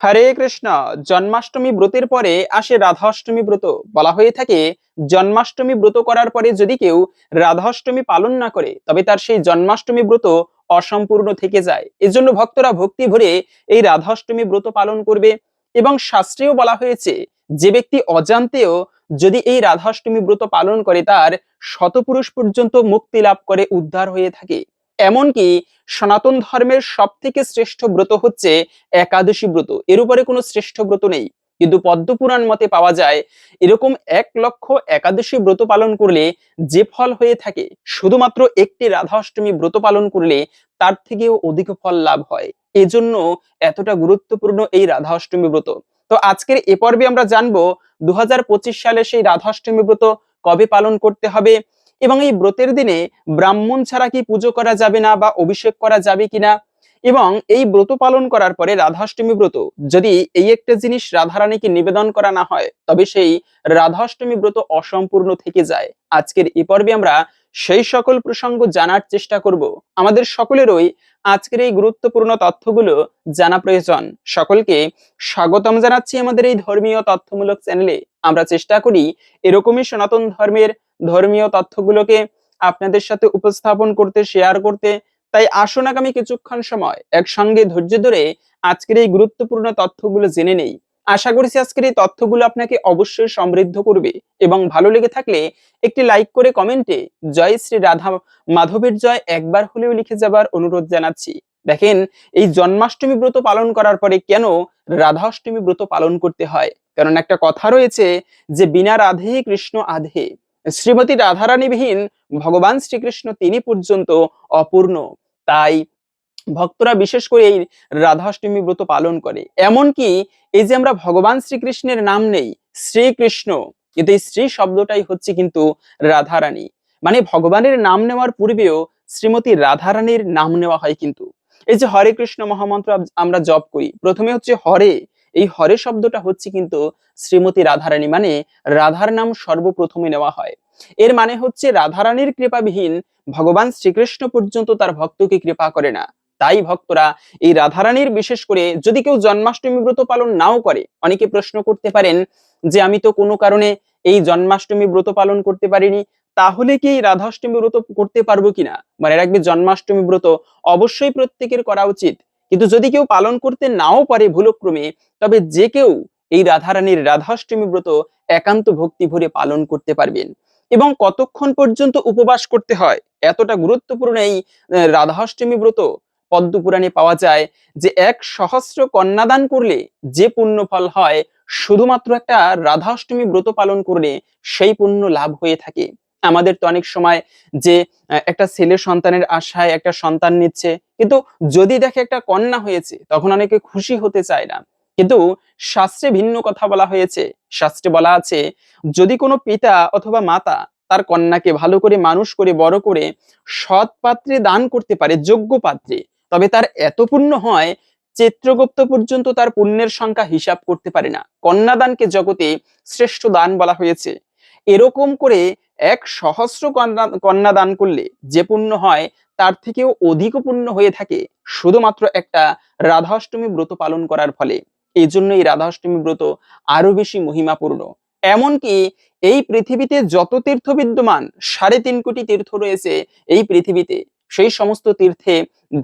হরে কৃষ্ণ। জন্মাষ্টমী ব্রতের পরে আসে রাধাষ্টমী ব্রত। বলা হয়ে থাকে, জন্মাষ্টমী ব্রত করার পরে যদি কেউ রাধাষ্টমী পালন না করে, তবে তার সেই জন্মাষ্টমী ব্রত অসম্পূর্ণ থেকে যায়। এজন্য ভক্তরা ভক্তি ভরে এই রাধাষ্টমী ব্রত পালন করবে এবং শাস্ত্রেও বলা হয়েছে, যে ব্যক্তি অজান্তেও যদি এই রাধাষ্টমী ব্রত পালন করে, তার শতপুরুষ পর্যন্ত মুক্তি লাভ করে, উদ্ধার হয়ে থাকে। এমনকি সনাতন ধর্মের সব থেকে শ্রেষ্ঠ ব্রত হচ্ছে একাদশী ব্রত। এর উপরে কোনো শ্রেষ্ঠ ব্রত নেই। কিন্তু পদ্মপুরাণ মতে পাওয়া যায়, এরকম এক লক্ষ একাদশী ব্রত পালন করলে যে ফল হয়ে থাকে, শুধুমাত্র একটি রাধা অষ্টমী ব্রত পালন করলে তার থেকেও অধিক ফল লাভ হয়। এজন্য এতটা গুরুত্বপূর্ণ এই রাধা অষ্টমী ব্রত। তো আজকের এ পর্বে আমরা জানব দু হাজার পঁচিশ সালে সেই রাধা অষ্টমী ব্রত কবে পালন করতে হবে এবং এই ব্রতের দিনে ব্রাহ্মণ ছাড়া কি পুজো করা যাবে না বা অভিষেক করা যাবে কিনা? এবং এই ব্রত পালন করার পরে রাধাষ্টমী ব্রত, যদি এই একটা জিনিস রাধারানীকে নিবেদন করা না হয়, তবে সেই রাধাষ্টমী ব্রত অসম্পূর্ণ থেকে যায়। আজকের এই পর্বে আমরা সেই সকল প্রসঙ্গ জানার চেষ্টা করব। আমাদের সকলেরই আজকের এই গুরুত্বপূর্ণ তথ্যগুলো জানা প্রয়োজন। সকলকে স্বাগতম জানাচ্ছি আমাদের এই ধর্মীয় তথ্যমূলক চ্যানেলে। আমরা চেষ্টা করি এরকমই সনাতন ধর্মের ধর্মীয় তথ্যগুলোকে আপনাদের সাথে উপস্থাপন করতে শেয়ার করতে। তাই আসুন আগামী কিছুক্ষণ সময় একসঙ্গে ধৈর্য ধরে আজকের এই গুরুত্বপূর্ণ তথ্যগুলো জেনে নেই। আশা করছি আজকের এই তথ্যগুলো আপনাকে অবশ্যই সমৃদ্ধ করবে এবং ভালো লেগে থাকলে একটি লাইক করে কমেন্টে জয় শ্রী রাধা মাধবের জয় একবার হলেও লিখে যাবার অনুরোধ জানাচ্ছি। দেখেন, এই জন্মাষ্টমী ব্রত পালন করার পরে কেন রাধাষ্টমী ব্রত পালন করতে হয়? কারণ একটা কথা রয়েছে যে, বিনা রাধে কৃষ্ণ আধে। শ্রীমতী রাধারানীবিহীন ভগবান শ্রীকৃষ্ণ তিনি পর্যন্ত অপূর্ণ। তাই ভক্তরা বিশেষ করে এই রাধাষ্টমী ব্রত পালন করে। এমনকি এই যে আমরা ভগবান শ্রীকৃষ্ণের নাম নেই, শ্রীকৃষ্ণ, কিন্তু এই শ্রী শব্দটাই হচ্ছে কিন্তু রাধারানী। মানে ভগবানের নাম নেওয়ার পূর্বেও শ্রীমতী রাধারানীর নাম নেওয়া হয় কিন্তু। এই যে হরে কৃষ্ণ মহামন্ত্র আমরা জপ করি, প্রথমে হচ্ছে হরে। এই হরে শব্দটা হচ্ছে কিন্তু শ্রীমতী রাধারানী মানে রাধার নাম সর্বপ্রথমে নেওয়া হয়। এর মানে হচ্ছে রাধারানীর কৃপাবিহীন ভগবান শ্রীকৃষ্ণ পর্যন্ত তার ভক্তকে কৃপা করে না। তাই ভক্তরা এই রাধারানীর বিশেষ করে যদি কেউ জন্মাষ্টমী ব্রত পালন নাও করে, অনেকে প্রশ্ন করতে পারেন যে আমি তো কোনো কারণে এই জন্মাষ্টমী ব্রত পালন করতে পারিনি, তাহলে কি রাধাষ্টমী ব্রত করতে পারব কিনা? মানে রাখবে জন্মাষ্টমী ব্রত অবশ্যই প্রত্যেকের করা উচিত। কিন্তু যদি কেউ পালন করতে নাও পারে ভুলক্রমে, তবে যে কেউ এই রাধারানীর রাধাষ্টমী ব্রত একান্ত ভক্তি ভরে পালন করতে পারবেন। এবং কতক্ষণ পর্যন্ত উপবাস করতে হয়? এতটা গুরুত্বপূর্ণ এই রাধাষ্টমী ব্রত পদ্মপুরাণে পাওয়া যায় যে এক সহস্র কন্যাদান করলে যে পুণ্য ফল হয়, শুধুমাত্র একটা রাধাষ্টমী ব্রত পালন করলে সেই পুণ্য লাভ হয়ে থাকে। আমাদের তো অনেক সময় যে একটা ছেলে সন্তানের আশায় একটা সন্তান নিচ্ছে, কিন্তু যদি দেখে একটা কন্যা হয়েছে, তখন অনেকে খুশি হতে চায় না। কিন্তু শাস্ত্রে ভিন্ন কথা বলা হয়েছে। শাস্ত্রে বলা আছে, যদি কোনো পিতা অথবা মাতা তার কন্যাকে ভালো করে মানুষ করে বড় করে সৎ পাত্রে দান করতে পারে, যোগ্য পাত্রে তবে তার এত পুণ্য হয়, চিত্রগুপ্ত পর্যন্ত তার পুণ্যের সংখ্যা হিসাব করতে পারে না। কন্যাদানকে জগতে শ্রেষ্ঠ দান বলা হয়েছে। এরকম করে এক সহস্র কন্যা কন্যা করলে যে পুণ্য হয়, তার থেকেও অধিক পুণ্য হয়ে থাকে, শুধুমাত্র একটা রাধাষ্টমী ব্রত পালন করার ফলে। এই জন্য এই রাধাষ্টমী ব্রত আরও বেশি মহিমাপূর্ণ। এমনকি এই পৃথিবীতে যত তীর্থ বিদ্যমান সাড়ে তিন কোটি তীর্থ রয়েছে, এই পৃথিবীতে সেই সমস্ত তীর্থে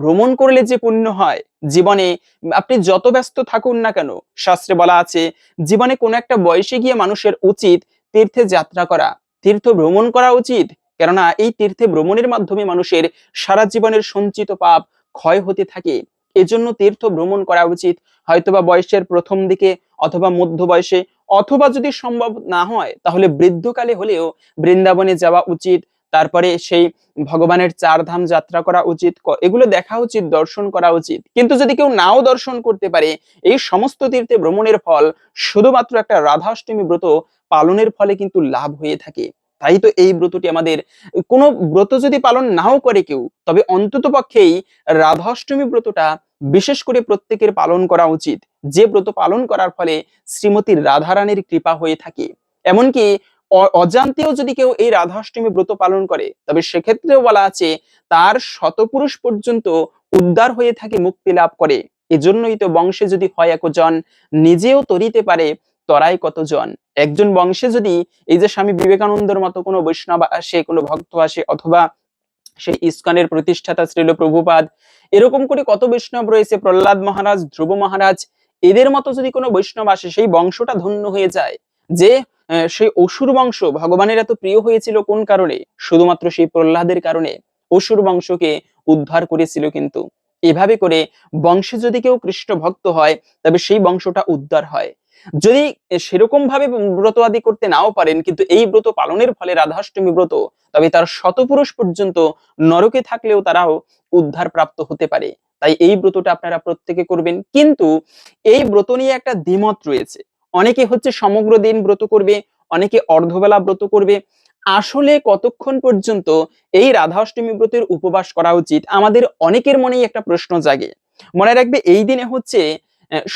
ভ্রমণ করলে যে পুণ্য হয়, জীবনে আপনি যত ব্যস্ত থাকুন না কেন, শাস্ত্রে বলা আছে, জীবনে কোনো একটা বয়সে গিয়ে মানুষের উচিত তীর্থে যাত্রা করা। তীর্থ ভ্রমণ করা উচিত, কেননা এই তীর্থে ভ্রমণের মাধ্যমে মানুষের সারা জীবনের সঞ্চিত পাপ ক্ষয় হতে থাকে। এজন্য তীর্থ ভ্রমণ করা উচিত। হয়তোবা বয়সের প্রথম দিকে অথবা মধ্য বয়সে, অথবা যদি সম্ভব না হয়, তাহলে বৃদ্ধকালে হলেও বৃন্দাবনে যাওয়া উচিত। তারপরে সেই ভগবানের চার ধাম যাত্রা করা উচিত এগুলো দেখা উচিত, দর্শন করা উচিত। কিন্তু যদি কেউ নাও দর্শন করতে পারে, এই সমস্ত তীর্থে ভ্রমণের ফল শুধুমাত্র একটা রাধাষ্টমী ব্রত পালনের ফলে কিন্তু লাভ হয়ে থাকে। তাই তো এই ব্রতটি আমাদের, কোনো ব্রত যদি পালন নাও করে কেউ, তবে অন্তত পক্ষেই রাধাষ্টমী ব্রতটা বিশেষ করে প্রত্যেকের পালন করা উচিত। যে ব্রত পালন করার ফলে শ্রীমতী রাধারানীর কৃপা হয়ে থাকে। এমনকি অজান্তেও যদি কেউ এই রাধাষ্টমী ব্রত পালন করে, তবে সেক্ষেত্রেও বলা আছে, তার শতপুরুষ পর্যন্ত উদ্ধার হয়ে থাকে, মুক্তি লাভ করে। এজন্যই তো বংশে যদি হয় একজন, নিজেও তরিতে পারে, তরাই কতজন? একজন বংশে যদি এই যে স্বামী বিবেকানন্দের মতো কোনো বৈষ্ণব আসে, কোনো ভক্ত আসে, অথবা সেই ইস্কনের প্রতিষ্ঠাতা শ্রীল প্রভুপাদ, এরকম করে কত বৈষ্ণব রয়েছে, প্রহ্লাদ মহারাজ, ধ্রুব মহারাজ, এদের মতো যদি কোনো বৈষ্ণব আসে, সেই বংশটা ধন্য হয়ে যায়। যে সেই অসুর বংশ ভগবানের এত প্রিয় হয়েছিল কোন কারণে? শুধুমাত্র সেই প্রহ্লাদের কারণে অসুর বংশকে উদ্ধার করেছিল কিন্তু। এভাবে করে বংশে যদি কেউ কৃষ্ণ ভক্ত হয়, তবে সেই বংশটা উদ্ধার হয়। যদি সেরকম ভাবে ব্রত আদি করতে নাও পারেন, কিন্তু এই ব্রত পালনের ফলে রাধাষ্টমী ব্রত, তবে তার শতপুরুষ পর্যন্ত নরকে থাকলেও তারাও উদ্ধার প্রাপ্ত হতে পারে। তাই এই ব্রতটা আপনারা প্রত্যেকে করবেন। কিন্তু এই ব্রত নিয়ে একটা দ্বিমত রয়েছে। অনেকে হচ্ছে সমগ্র দিন ব্রত করবে, অনেকে অর্ধবেলা ব্রত করবে। আসলে কতক্ষণ পর্যন্ত এই রাধা অষ্টমী ব্রতের উপবাস করা উচিত, আমাদের অনেকের মনেই একটা প্রশ্ন জাগে। মনে রাখবে এই দিনে হচ্ছে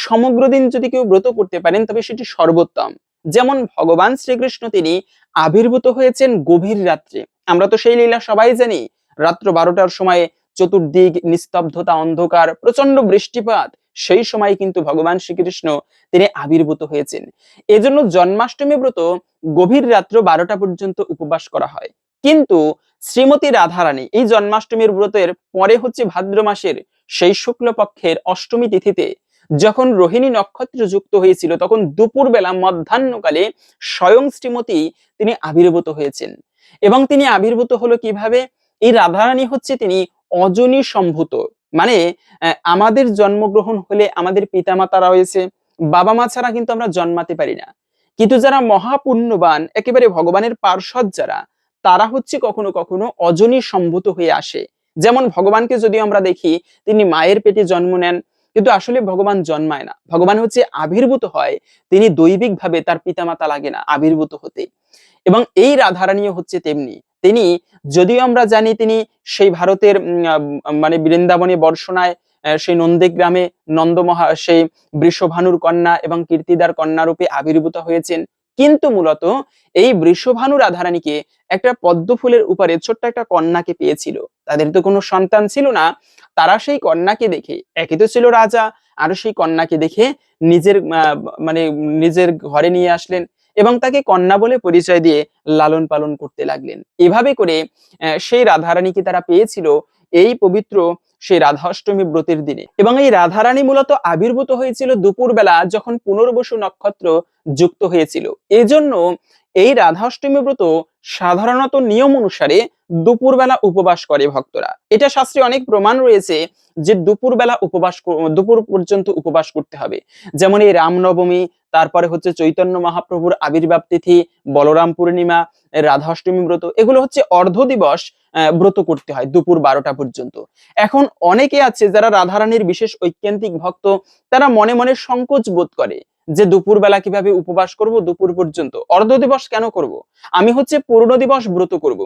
সমগ্র দিন যদি কেউ ব্রত করতে পারেন, তবে সেটি সর্বোত্তম। যেমন ভগবান শ্রীকৃষ্ণ তিনি আবির্ভূত হয়েছেন গভীর রাত্রে। আমরা তো সেই লীলা সবাই জানি, রাত্র বারোটার সময় চতুর্দিক, নিস্তব্ধতা, অন্ধকার প্রচণ্ড বৃষ্টিপাত সেই সময় কিন্তু ভগবান শ্রীকৃষ্ণ তিনি আবির্ভূত হয়েছেন। এজন্য জন্মাষ্টমী ব্রত গভীর রাত্র বারোটা পর্যন্ত উপবাস করা হয়। কিন্তু শ্রীমতী রাধারানী এই জন্মাষ্টমীর ব্রতের পরে হচ্ছে ভাদ্র মাসের সেই শুক্লপক্ষের অষ্টমী তিথিতে যখন রোহিণী নক্ষত্র যুক্ত হয়েছিল, তখন দুপুরবেলা মধ্যাহ্নকালে স্বয়ং শ্রীমতী তিনি আবির্ভূত হয়েছেন। এবং তিনি আবির্ভূত হলো কীভাবে? এই রাধারানী হচ্ছে তিনি অজনী সম্ভূত। মানে আমাদের জন্মগ্রহণ হলে আমাদের পিতামাতা রয়েছে বাবা মা ছাড়া কিন্তু আমরা জন্মাতে পারি না। কিন্তু যারা মহাপুণ্যবান, একেবারে ভগবানের পার্শ্বদ যারা, তারা হচ্ছে কখনো কখনো অজনী সম্ভূত হয়ে আসে। যেমন ভগবানকে যদি আমরা দেখি, তিনি মায়ের পেটে জন্ম নেন, কিন্তু আসলে ভগবান জন্মায় না। ভগবান হচ্ছে আবির্ভূত হয়, তিনি দৈবিক ভাবে তার পিতামাতা লাগে না আবির্ভূত হতে। এবং এই রাধারানীও হচ্ছে তেমনি। তিনি যদিও আমরা জানি তিনি সেই ভারতের মানে বৃন্দাবনে বর্ষনায় আহ, সেই নন্দীগ্রামে নন্দমহা সেই বৃষভানুর কন্যা এবং কীর্তিদার কন্যা রূপে আবির্ভূত হয়েছেন। কিন্তু মূলত এই বৃষভানু রাধারানীকে একটা পদ্ম ফুলের উপরে ছোট্ট একটা কন্যাকে পেয়েছিল। তাদের তো কোনো সন্তান ছিল না। তারা সেই কন্যাকে দেখে একই তো ছিল রাজা আর সেই কন্যাকে দেখে নিজের মানে নিজের ঘরে নিয়ে আসলেন। এবং তাকে কন্যা বলে পরিচয় দিয়ে লালন পালন করতে লাগলেন। এভাবে করে সেই রাধারানীকে তারা পেয়েছিল? এই পবিত্র সেই রাধাষ্টমী ব্রতের দিনে। এবং এই রাধারানী মূলত আবির্ভূত হয়েছিল দুপুরবেলা যখন পুনর্বসু নক্ষত্র যুক্ত হয়েছিল। এজন্য এই রাধাষ্টমী ব্রত সাধারণত নিয়ম অনুসারে দুপুরবেলা উপবাস করে ভক্তরা। এটা শাস্ত্রে অনেক প্রমাণ রয়েছে যে দুপুরবেলা উপবাস দুপুর পর্যন্ত উপবাস করতে হবে। যেমন এই রামনবমী, তারপরে হচ্ছে চৈতন্য মহাপ্রভুর আবির্ভাব তিথি, বলরাম পূর্ণিমা, রাধাষ্টমী ব্রত, এগুলো হচ্ছে অর্ধ দিবস ব্রত করতে হয় দুপুর বারোটা পর্যন্ত। এখন অনেকে আছে যারা রাধারানীর বিশেষ ঐকান্তিক ভক্ত, তারা মনে মনে সংকোচ বোধ করে। যে দুপুরবেলা কীভাবে উপবাস করব, দুপুর পর্যন্ত। অর্ধ দিবস কেন করব? আমি হচ্ছে পূর্ণ দিবস ব্রত করব।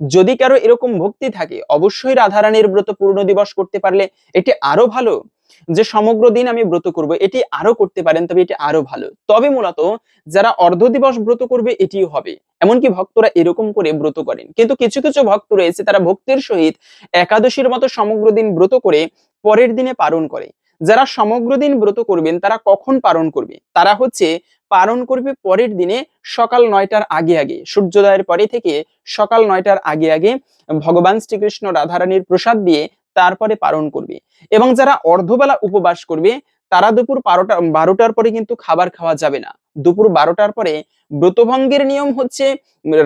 যদি কারও এরকম ভক্তি থাকে, অবশ্যই রাধারানীর ব্রত পূর্ণ দিবস করতে পারলে এটি আরও ভালো। যে সমগ্র দিন আমি ব্রত করব, এটি আরও করতে পারেন, তবে এটি আরও ভালো। তবে মূলত যারা অর্ধ দিবস ব্রত করবে, এটিও হবে। এমনকি ভক্তরা এরকম করে ব্রত করেন। কিন্তু কিছু কিছু ভক্ত রয়েছে, তারা ভক্তির সহিত একাদশীর মতো সমগ্র দিন ব্রত করে পরের দিনে পালন করে। যারা সমগ্র দিন ব্রত করবেন, তারা কখন পালন করবে? তারা হচ্ছে পালন করবে পরের দিনে সকাল নয়টার আগে আগে। সূর্যোদয়ের পরে থেকে সকাল নয়টার আগে আগে ভগবান শ্রীকৃষ্ণ রাধারানীর প্রসাদ দিয়ে তারপরে পালন করবে। এবং যারা অর্ধবেলা উপবাস করবে, তারা দুপুর বারোটা, বারোটার পরে কিন্তু খাবার খাওয়া যাবে না। দুপুর বারোটার পরে ব্রতভঙ্গের নিয়ম হচ্ছে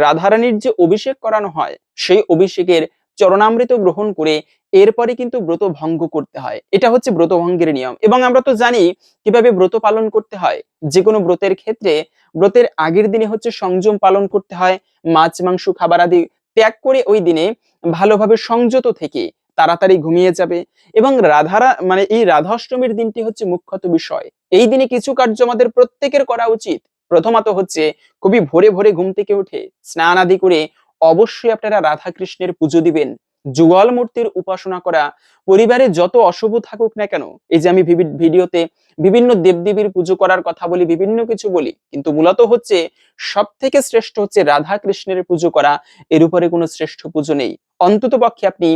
রাধারানীর যে অভিষেক করানো হয়, সেই অভিষেকের চরণামৃত গ্রহণ করে এরপরে কিন্তু ব্রত ভঙ্গ করতে হয়। এটা হচ্ছে ব্রত ভঙ্গের নিয়ম। এবং আমরা তো জানি কীভাবে ব্রত পালন করতে হয়। যে কোনো ব্রতের ক্ষেত্রে ব্রতের আগের দিনে হচ্ছে সংযম পালন করতে হয়, মাছ, মাংস, খাবার আদি ত্যাগ করে ওই দিনে ভালোভাবে সংযত থেকে তাড়াতাড়ি ঘুমিয়ে যাবে। এবং রাধারা মানে এই রাধাষ্টমীর দিনটি হচ্ছে মুখ্যত বিষয়। এই দিনে কিছু কার্য আমাদের প্রত্যেকের করা উচিত। প্রথমত হচ্ছে খুবই ভোরে ভোরে ঘুম থেকে উঠে স্নান আদি করে অবশ্যই আপনারা রাধা কৃষ্ণের পুজো দিবেন। যুগল মূর্তির উপাসনা করা, পরিবারে যত অশুভ থাকুক না কেন, এই যে আমি ভিডিওতে বিভিন্ন দেবদেবীর পুজো করার কথা বলি, বিভিন্ন কিছু বলি, কিন্তু মূলত হচ্ছে সব থেকে শ্রেষ্ঠ হচ্ছে রাধা কৃষ্ণের পুজো করা, এর উপরে কোনো শ্রেষ্ঠ পুজো নেই। অন্তত পক্ষে আপনি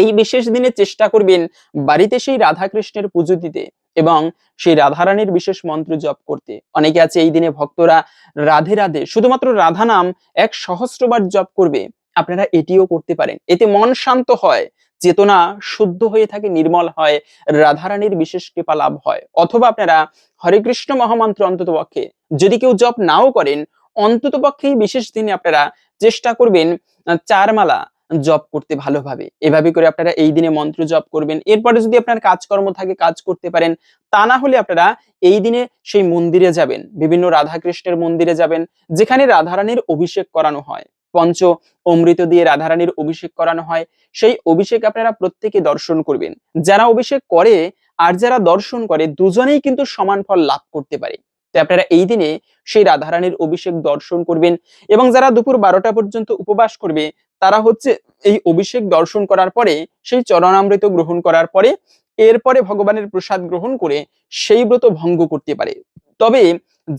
এই বিশেষ দিনে চেষ্টা করবেন বাড়িতে সেই রাধা কৃষ্ণের পুজো দিতে এবং সেই রাধারানীর বিশেষ মন্ত্র জপ করতে। অনেকে আছে এই দিনে ভক্তরা রাধে রাধে, শুধুমাত্র রাধা নাম এক সহস্রবার জপ করবে আপনারা এটিও করতে পারেন। এতে মন শান্ত হয় চেতনা শুদ্ধ হয়ে থাকে নির্মল হয় রাধারানীর বিশেষ কৃপা লাভ হয়। অথবা আপনারা হরে কৃষ্ণ মহামন্ত্র অন্তত পক্ষে যদি কেউ জপ নাও করেন অন্তত পক্ষেই বিশেষ দিনে আপনারা চেষ্টা করবেন আহ, চার মালা জপ করতে ভালোভাবে। এভাবে করে আপনারা এই দিনে মন্ত্র জপ করবেন। এরপরে যদি আপনার কাজকর্ম থাকে কাজ করতে পারেন তা না হলে আপনারা এই দিনে সেই মন্দিরে যাবেন। বিভিন্ন রাধা কৃষ্ণের মন্দিরে যাবেন যেখানে রাধারানীর অভিষেক করানো হয়। পঞ্চ অমৃত দিয়ে রাধারানীর অভিষেক করানো হয়। সেই অভিষেক আপনারা প্রত্যেকে দর্শন করবেন। যারা অভিষেক করে আর যারা দর্শন করে, দুজনেই কিন্তু সমান ফল লাভ করতে পারে। তাই আপনারা এই দিনে সেই রাধারানীর অভিষেক দর্শন করবেন এবং যারা দুপুর বারোটা পর্যন্ত উপবাস করবে, তারা হচ্ছে এই অভিষেক দর্শন করার পরে, সেই চরণামৃত গ্রহণ করার পরে, এরপরে ভগবানের প্রসাদ গ্রহণ করে সেই ব্রত ভঙ্গ করতে পারে। তবে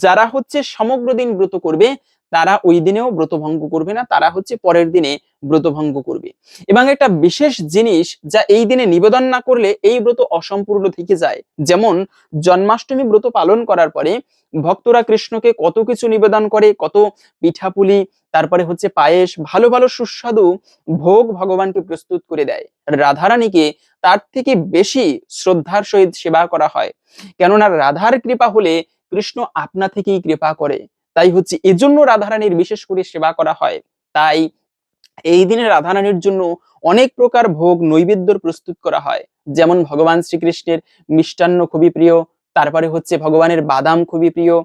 যারা হচ্ছে সমগ্র দিন ব্রত করবে তারা ওই দিনেও ব্রত ভঙ্গ করবে না, তারা হচ্ছে পরের দিনে ব্রত ভঙ্গ করবে। এবং একটা বিশেষ জিনিস যা এই দিনে নিবেদন না করলে এই ব্রত অসম্পূর্ণ থেকে যায়, যেমন জন্মাষ্টমী ব্রত পালন করার পরে ভক্তরা কৃষ্ণকে কত কিছু নিবেদন করে, কত পিঠাপুলি, তারপরে হচ্ছে পায়েস, ভালো ভালো সুস্বাদু ভোগ ভগবানকে প্রস্তুত করে দেয়। রাধারানীকে তার থেকে বেশি শ্রদ্ধার সহিত সেবা করা হয়। কেননা রাধার কৃপা হলে কৃষ্ণ আপনা থেকেই কৃপা করে। তাই হচ্ছে এজন্য রাধারানীর বিশেষ করে সেবা করা হয়। তাই এই দিনে রাধারানীর জন্য অনেক প্রকার ভোগ নৈবেদ্যর প্রস্তুত করা হয়। যেমন ভগবান শ্রীকৃষ্ণের মিষ্টান্ন খুবই প্রিয়, তারপরে হচ্ছে ভগবানের বাদাম খুবই প্রিয়।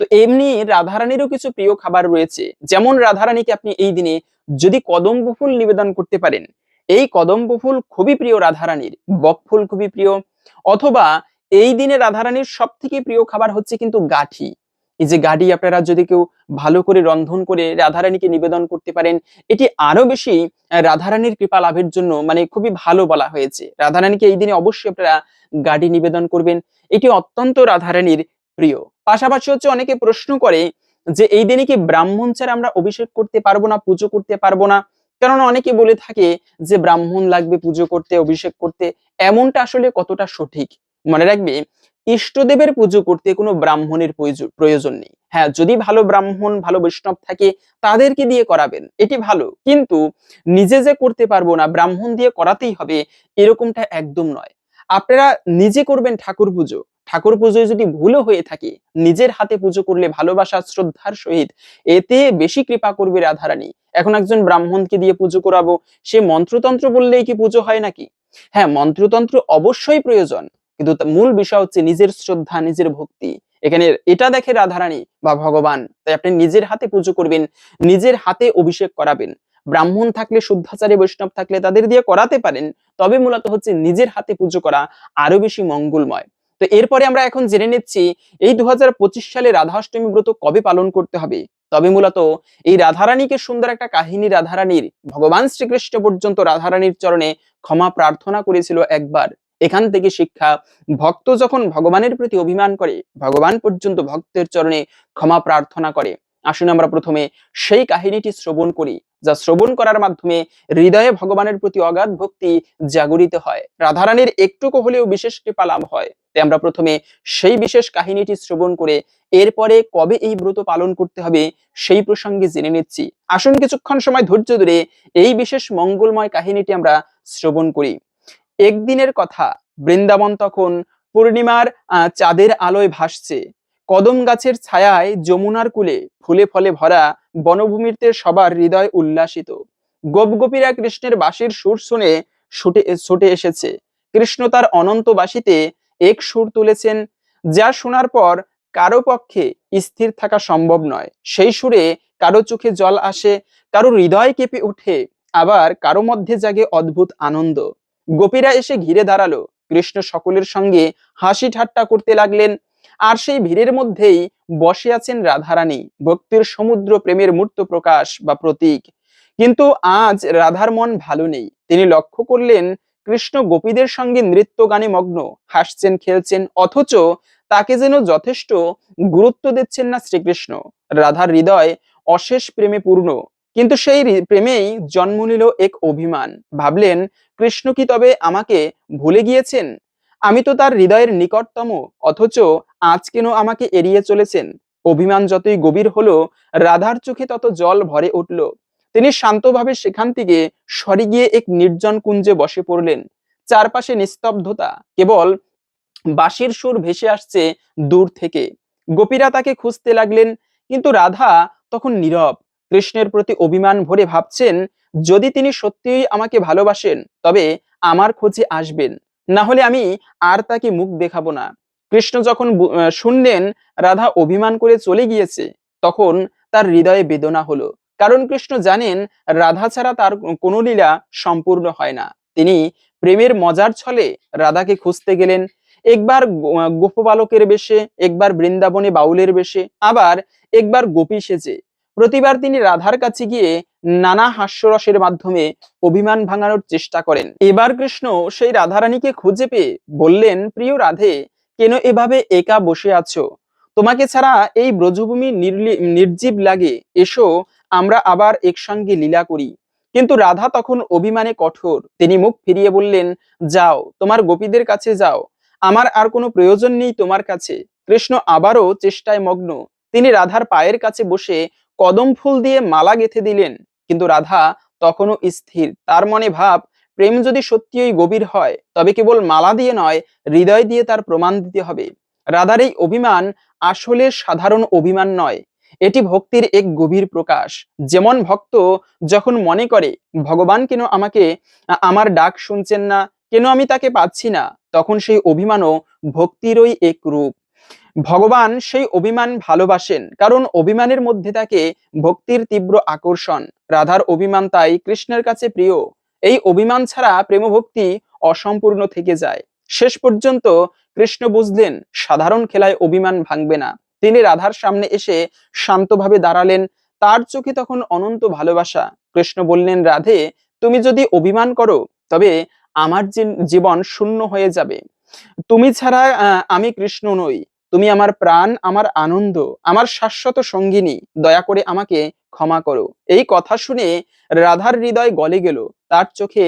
তো এমনি রাধারানীরও কিছু প্রিয় খাবার রয়েছে। যেমন রাধারানীকে আপনি এই দিনে যদি কদম্ব ফুল নিবেদন করতে পারেন, এই কদম্ব ফুল খুবই প্রিয় রাধারানীর, বক ফুল খুবই প্রিয়। অথবা এই দিনে রাধারানীর সব থেকে প্রিয় খাবার হচ্ছে কিন্তু গাঠি। এই যে গাড়ি আপনারা যদি কেউ ভালো করে রন্ধন করে রাধারানীকে নিবেদন করতে পারেন, এটি আরও বেশি রাধারানীর কৃপা লাভের জন্য মানে খুবই ভালো বলা হয়েছে। রাধারানীকে এই দিনে অবশ্যই আপনারা গাড়ি নিবেদন করবেন। এটি অত্যন্ত রাধারানীর প্রিয়। পাশাপাশি হচ্ছে অনেকে প্রশ্ন করে যে এই দিনে কি ব্রাহ্মণ ছাড়া আমরা অভিষেক করতে পারব না, পুজো করতে পারব না? কেননা অনেকে বলে থাকে যে ব্রাহ্মণ লাগবে পুজো করতে, অভিষেক করতে। এমনটা আসলে কতটা সঠিক? মনে রাখবে ইষ্টদেবের পুজো করতে কোনো ব্রাহ্মণের প্রয়োজ- প্রয়োজন নেই। হ্যাঁ যদি ভালো ব্রাহ্মণ, ভালো বৈষ্ণব থাকে, তাদেরকে দিয়ে করাবেন, এটি ভালো। কিন্তু নিজে যে করতে পারব না, ব্রাহ্মণ দিয়ে করাতেই হবে, এরকমটা একদম নয়। আপনারা নিজে করবেন ঠাকুর পুজো। ঠাকুর পুজোয় যদি ভুলও হয়ে থাকে, নিজের হাতে পুজো করলে ভালোবাসা, শ্রদ্ধার সহিত এতে বেশি কৃপা করবে রাধারানী। এখন একজন ব্রাহ্মণকে দিয়ে পুজো করাবো, সে মন্ত্রতন্ত্র বললেই কি পুজো হয় নাকি? হ্যাঁ মন্ত্রতন্ত্র অবশ্যই প্রয়োজন। কিন্তু মূল বিষয় হচ্ছে নিজের শ্রদ্ধা, নিজের ভক্তি। এখানে এটা দেখে রাধারানী বা ভগবান, তাই আপনি নিজের হাতে পুজো করবেন, নিজের হাতে অভিষেক করাবেন। ব্রাহ্মণ থাকলে, শুদ্ধাচারী বৈষ্ণব থাকলে তাদের দিয়ে করাতে পারেন, তবে মূলত হচ্ছে নিজের হাতে পুজো করা আরও বেশি মঙ্গলময়। তো এরপরে আমরা এখন জেনে নিচ্ছি, এই দু হাজার পঁচিশ সালে রাধাষ্টমী ব্রত কবে পালন করতে হবে? তবে মূলত এই রাধারানীকে সুন্দর একটা কাহিনী রাধারানীর, ভগবান শ্রীকৃষ্ণ পর্যন্ত রাধারানীর চরণে ক্ষমা প্রার্থনা করেছিল একবার। এখান থেকে শিক্ষা। ভক্ত যখন ভগবানের প্রতি অভিমান করে, ভগবান পর্যন্ত ভক্তের চরণে ক্ষমা প্রার্থনা করে। আসুন আমরা প্রথমে সেই কাহিনীটি শ্রবণ করি, যা শ্রবণ করার মাধ্যমে হৃদয়ে ভগবানের প্রতি অগাধ ভক্তি জাগরিত হয়। রাধারানীর একটুকু হলেও বিশেষ কৃপা লাভ হয়। তাই আমরা প্রথমে সেই বিশেষ কাহিনীটি শ্রবণ করে, এরপরে কবে এই ব্রত পালন করতে হবে সেই প্রসঙ্গে জেনে নিচ্ছি। আসুন কিছুক্ষণ সময় ধৈর্য ধরে এই বিশেষ মঙ্গলময় কাহিনীটি আমরা শ্রবণ করি। একদিনের কথা। বৃন্দাবন তখন পূর্ণিমার চাঁদের আলোয় ভাসছে। কদম গাছের ছায়ায় যমুনার কূলে ফুলে ফলে ভরা বনভূমিতে সবার হৃদয় উল্লাসিত। গোপগোপীরা কৃষ্ণের বাঁশির সুর শুনে ছুটে এসেছে। কৃষ্ণ তার অনন্ত বাঁশিতে এক সুর তুলেছেন, যা শোনার পর কারও পক্ষে স্থির থাকা সম্ভব নয়। সেই সুরে কারও চোখে জল আসে, কারও হৃদয় কেঁপে ওঠে, আবার কারও মধ্যে জাগে অদ্ভুত আনন্দ। গোপীরা এসে ঘিরে দাঁড়াল। কৃষ্ণ সকলের সঙ্গে হাসি ঠাট্টা করতে লাগলেন। আর সেই ভিড়ের মধ্যেই বসে আছেন রাধারানী। ভক্তির সমুদ্র প্রেমের মূর্ত প্রকাশ বা প্রতীক। কিন্তু আজ রাধার মন ভালো নেই। তিনি লক্ষ্য করলেন, কৃষ্ণ গোপীদের সঙ্গে নৃত্য গানে মগ্ন। হাসছেন, খেলছেন, অথচ তাকে যেন যথেষ্ট গুরুত্ব দিচ্ছেন না শ্রীকৃষ্ণ। রাধার হৃদয় অশেষ প্রেমে পূর্ণ। কিন্তু সেই প্রেমেই জন্ম নিল এক অভিমান। ভাবলেন, কৃষ্ণ কি তবে আমাকে ভুলে গিয়েছেন? আমি তো তার হৃদয়ের নিকটতম, অথচ আজ কেন আমাকে এড়িয়ে চলেছেন? অভিমান যতই গভীর হলো, রাধার চোখে তত জল ভরে উঠল। তিনি শান্তভাবে সেখান থেকে সরে গিয়ে এক নির্জন কুঞ্জে বসে পড়লেন। চারপাশে নিস্তব্ধতা, কেবল বাঁশির সুর ভেসে আসছে দূর থেকে। গোপীরা তাকে খুঁজতে লাগলেন, কিন্তু রাধা তখন নীরব। কৃষ্ণের প্রতি অভিমান ভরে ভাবছেন, যদি তিনি সত্যিই আমাকে ভালোবাসেন, তবে আমার খোঁজে আসবেন। না হলে আমি আর তাকে মুখ দেখাবো না। কৃষ্ণ যখন শুনলেন, রাধা অভিমান করে চলে গিয়েছে, তখন তার হৃদয়ে বেদনা হলো। কারণ কৃষ্ণ জানেন, রাধা ছাড়া তার কোনো লীলা সম্পূর্ণ হয় না। তিনি প্রেমের মজার ছলে রাধাকে খুঁজতে গেলেন। একবার গোপবালকের বেশে, একবার বৃন্দাবনে বাউলের বেশে, আবার একবার গোপী সেজে। প্রতিবার তিনি রাধার কাছে গিয়ে নানা হাস্যরসের মাধ্যমে অভিমান ভাঙানোর চেষ্টা করেন। এবার কৃষ্ণ সেই রাধারানীকে খুঁজে পেয়ে বললেন, প্রিয় রাধে, কেন এভাবে একা বসে আছো? তোমাকে ছাড়া এই ব্রজভূমি নির্জীব লাগে। এসো, আমরা আবার একসঙ্গে লীলা করি। কিন্তু রাধা তখন অভিমানে কঠোর। তিনি মুখ ফিরিয়ে বললেন, যাও, তোমার গোপীদের কাছে যাও। আমার আর কোনো প্রয়োজন নেই তোমার কাছে। কৃষ্ণ আবারও চেষ্টায় মগ্ন। তিনি রাধার পায়ের কাছে বসে কদম ফুল দিয়ে মালা গেঁথে দিলেন, কিন্তু রাধা তখনও স্থির। তার মনে ভাব, প্রেম যদি সত্যিই গভীর হয়, তবে কেবল মালা দিয়ে নয়, হৃদয় দিয়ে তার প্রমাণ দিতে হবে। রাধার এই অভিমান আসলে সাধারণ অভিমান নয়। এটি ভক্তির এক গভীর প্রকাশ। যেমন ভক্ত যখন মনে করে, ভগবান কেন আমাকে আমার ডাক শুনছেন না? কেন আমি তাকে পাচ্ছি না? তখন সেই অভিমানও ভক্তিরই এক রূপ। ভগবান সেই অভিমান ভালোবাসেন, কারণ অভিমানের মধ্যে থাকে ভক্তির তীব্র আকর্ষণ। রাধার অভিমান তাই কৃষ্ণের কাছে প্রিয়। এই অভিমান ছাড়া প্রেম ভক্তি অসম্পূর্ণ থেকে যায়। শেষ পর্যন্ত কৃষ্ণ বুঝলেন, সাধারণ খেলায় অভিমান ভাঙবে না। তিনি রাধার সামনে এসে শান্তভাবে দাঁড়ালেন, তার চোখে তখন অনন্ত ভালোবাসা। কৃষ্ণ বললেন, রাধে, তুমি যদি অভিমান করো, তবে আমার জীবন শূন্য হয়ে যাবে। তুমি ছাড়া আমি কৃষ্ণ নই। তুমি আমার প্রাণ, আমার আনন্দ, আমার শাশ্বত সঙ্গিনী, দয়া করে আমাকে ক্ষমা করো। এই কথা শুনে রাধার হৃদয় গলে গেল। তার চোখে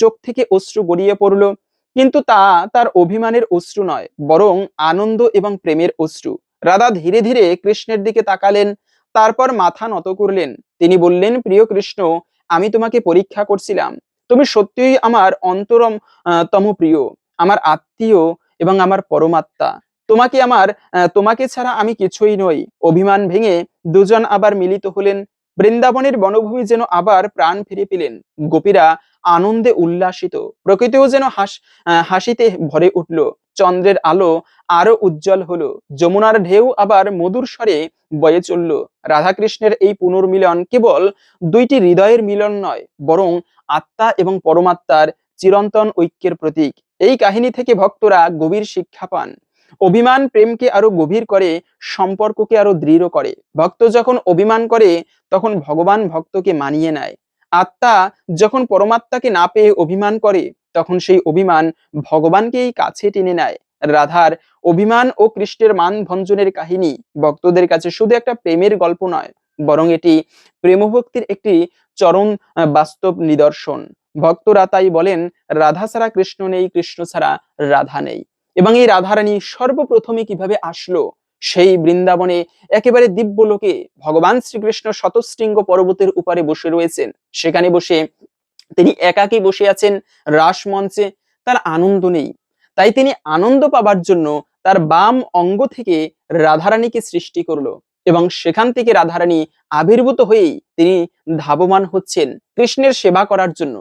চোখ থেকে অশ্রু গড়িয়ে পড়ল। কিন্তু তা তার অভিমানের অশ্রু নয়, বরং আনন্দ এবং প্রেমের অশ্রু। রাধা ধীরে ধীরে কৃষ্ণের দিকে তাকালেন, তারপর মাথা নত করলেন। তিনি বললেন, প্রিয় কৃষ্ণ, আমি তোমাকে পরীক্ষা করছিলাম। তুমি সত্যিই আমার অন্তরম তম প্রিয় আমার আত্মীয় এবং আমার পরমাত্মা। তোমাকে আমার তোমাকে ছাড়া আমি কিছুই নই। অভিমান ভেঙে দুজন আবার মিলিত হলেন। বৃন্দাবনের বনভূমি যেন আবার প্রাণ ফিরে পেলেন। গোপীরা আনন্দে উল্লাসিত। প্রকৃতিও যেন হাস হাসিতে ভরে উঠল। চন্দ্রের আলো আরও উজ্জ্বল হলো। যমুনার ঢেউ আবার মধুর স্বরে বয়ে চলল। রাধাকৃষ্ণের এই পুনর্মিলন কেবল দুইটি হৃদয়ের মিলন নয়, বরং আত্মা এবং পরমাত্মার চিরন্তন ঐক্যের প্রতীক। এই কাহিনী থেকে ভক্তরা গভীর শিক্ষা পান। অভিমান প্রেমকে আরও গভীর করে, সম্পর্ককে আরও দৃঢ় করে। ভক্ত যখন অভিমান করে, তখন ভগবান ভক্তকে মানিয়ে নেয়। আত্মা যখন পরমাত্মাকে না পেয়ে অভিমান করে, তখন সেই অভিমান ভগবানকেই কাছে টেনে নেয়। রাধার অভিমান ও কৃষ্ণের মান ভঞ্জনের কাহিনী ভক্তদের কাছে শুধু একটা প্রেমের গল্প নয়, বরং এটি প্রেমভক্তির একটি চরম বাস্তব নিদর্শন। ভক্তরা তাই বলেন, রাধা ছাড়া কৃষ্ণ নেই, কৃষ্ণ ছাড়া রাধা নেই। এবং এই রাধারানী সর্বপ্রথমে কীভাবে আসলো? সেই বৃন্দাবনে একেবারে দিব্যলোকে ভগবান শ্রীকৃষ্ণ শতশৃঙ্গ পর্বতের উপরে বসে রয়েছেন। সেখানে বসে তিনি একাকী বসে আছেন রাসমঞ্চে তার আনন্দ নেই। তাই তিনি আনন্দ পাবার জন্য তার বাম অঙ্গ থেকে রাধারানীকে সৃষ্টি করল। এবং সেখান থেকে রাধারানী আবির্ভূত হয়েই তিনি ধাবমান হচ্ছেন কৃষ্ণের সেবা করার জন্য।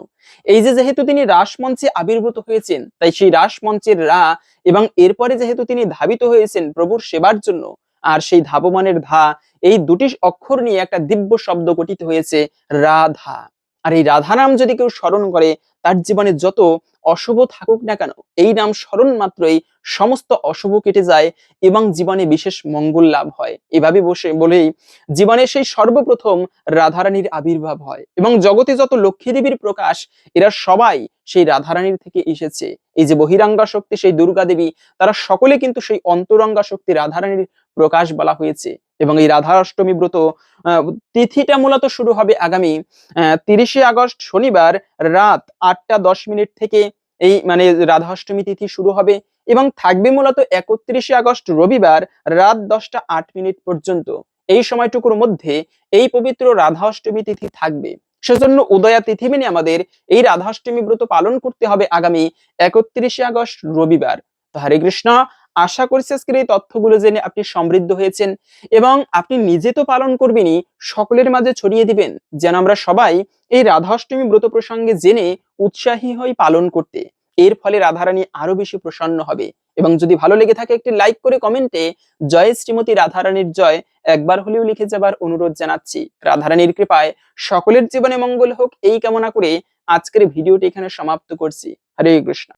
এই যে যেহেতু তিনি রাসমঞ্চে আবির্ভূত হয়েছেন, তাই সেই রাসমঞ্চের রা এবং এরপরে যেহেতু তিনি ধাবিত হয়েছেন প্রভুর সেবার জন্য, আর সেই ধাবমানের ধা, এই দুটি অক্ষর নিয়ে একটা দিব্য শব্দ গঠিত হয়েছে, রাধা। আর এই রাধা নাম যদি কেউ স্মরণ করে, তার জীবনে যত অশুভ থাকুক না কেন, এই নাম স্মরণ মাত্রই সমস্ত অশুভ কেটে যায় এবং জীবনে বিশেষ মঙ্গল লাভ হয়। এভাবে বসে বলেই জীবনে সেই সর্বপ্রথম রাধারানীর আবির্ভাব হয় এবং জগতে যত লক্ষ্মী দেবীর প্রকাশ, এরা সবাই সেই রাধারানীর থেকে এসেছে। এই যে বহিরাঙ্গা শক্তি, সেই দুর্গা দেবী, তারা সকলে কিন্তু সেই অন্তরঙ্গা শক্তি রাধারানীর প্রকাশ বলা হয়েছে। এবং এই রাধা অষ্টমী ব্রত তিথিটা মূলত শুরু হবে আগামী তিরিশে আগস্ট শনিবার রাত আটটা দশ মিনিট থেকে এই মানে রাধা অষ্টমী তিথি শুরু হবে এবং থাকবে মূলত একত্রিশে আগস্ট রবিবার রাত দশটা আট মিনিট পর্যন্ত। এই সময়টুকুর মধ্যে এই পবিত্র রাধা অষ্টমী তিথি থাকবে। সেজন্য উদয়া তিথি মেনে আমাদের এই রাধাষ্টমী ব্রত পালন করতে হবে আগামী একত্রিশে আগস্ট রবিবার। তো হরে কৃষ্ণ আশা করছি আজকের এই তথ্যগুলো জেনে আপনি সমৃদ্ধ হয়েছেন এবং আপনি নিজে তো পালন করবেনই, সকলের মাঝে ছড়িয়ে দিবেন, যেন আমরা সবাই এই রাধাষ্টমী ব্রত প্রসঙ্গে জেনে উৎসাহী হই পালন করতে। এর ফলে রাধারানী আরও বেশি প্রসন্ন হবে। এবং যদি ভালো লেগে থাকে একটি লাইক করে কমেন্টে, জয় শ্রীমতী রাধারানীর জয়, একবার হলেও লিখে যাবার অনুরোধ জানাচ্ছি। রাধারানীর কৃপায় সকলের জীবনে মঙ্গল হোক, এই কামনা করে আজকের ভিডিওটি এখানে সমাপ্ত করছি। হরে কৃষ্ণ।